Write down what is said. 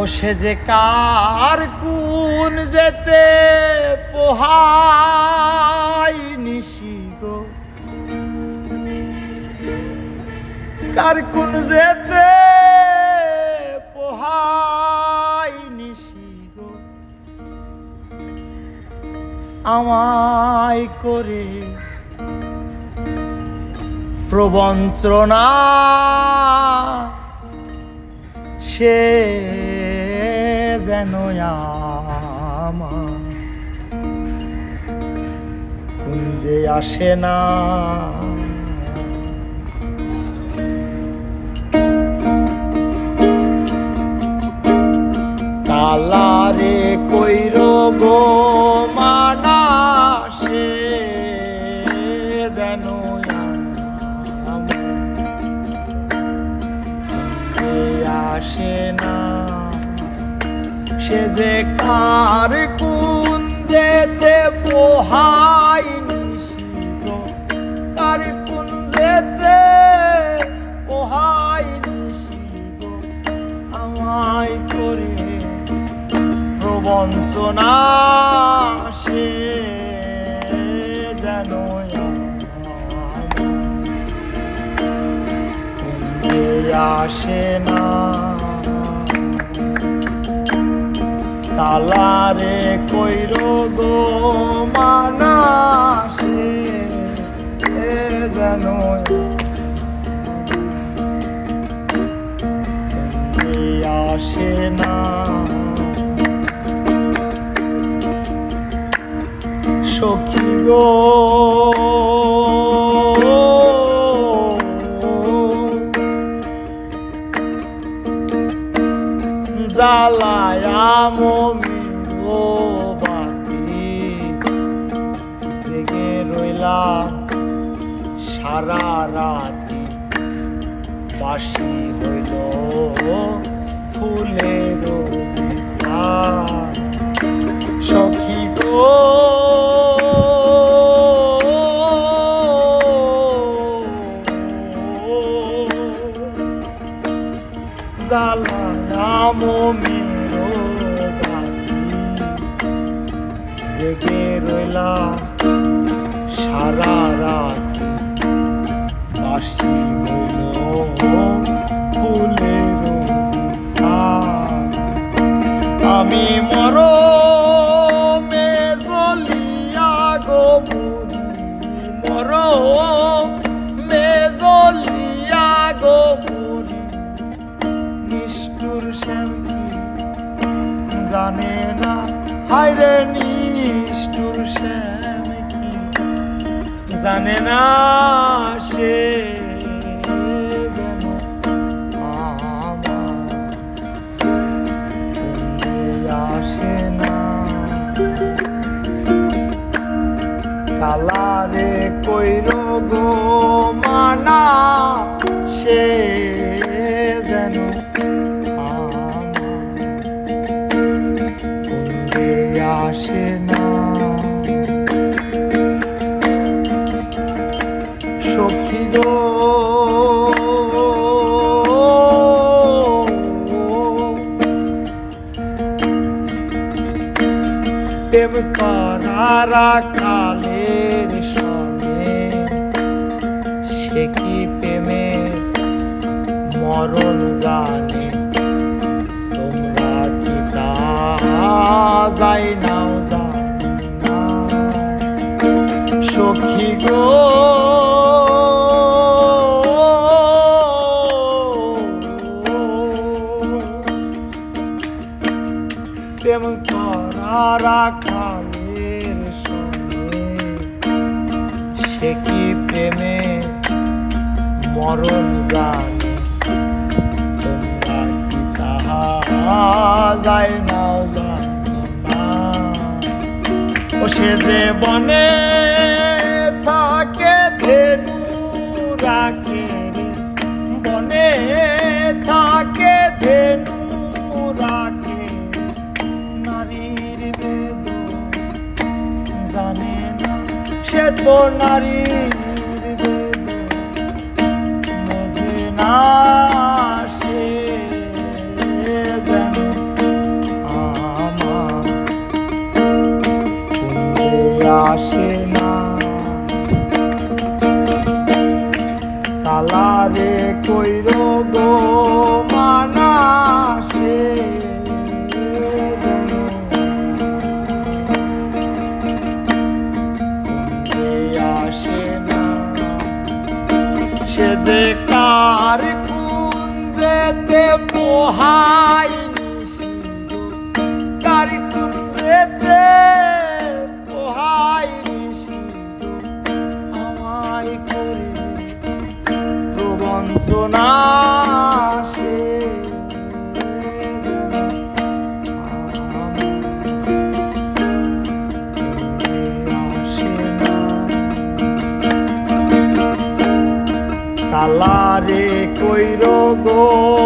ও সে যে কার কুন যেতে পোহাই নিশি গো। কার কুন যেতে পোহাই নিশি গো। আমায় করে প্রবঞ্চনা সে যেন কুঞ্জে আসে না। কালারে আসে না। সে যে কার কুঞ্জেতে পোহাই নিশিত কার কুঞ্জেতে পোহাই নিশিত আমায় করে প্রবঞ্চনা সে যেন আসে না। কালারে কইর গো মানাসে এ যেন আসে না। সখী গো জ্বালায়া মমি ও বাতি। জেগে রইলাম সারা রাতি বাসি হইল ফুলের বিছানা জ্বালায়াম মেরো বাতি জেগে রইলা সারা রাত বাসি হইল জানে না। হায়রে নিষ্ঠুর শ্যামকি জানে না সে কালারে কইর গো মানা সে আসে না প্রেম সে কি প্রেমে মরণ জানে তোমরা কি যাই নাও সখী গো। প্রেম করারা কালের সঙ্গে সে কি প্রেমে মরণ জানে? তোমরা কি যায় না জানো ও সে যে বনে সে তো নারীর বেদ না কার কুঞ্জেতে পোহাই কার কুঞ্জেতে পোহাই আমায় করে প্রবঞ্চনা কালারে কইর গো।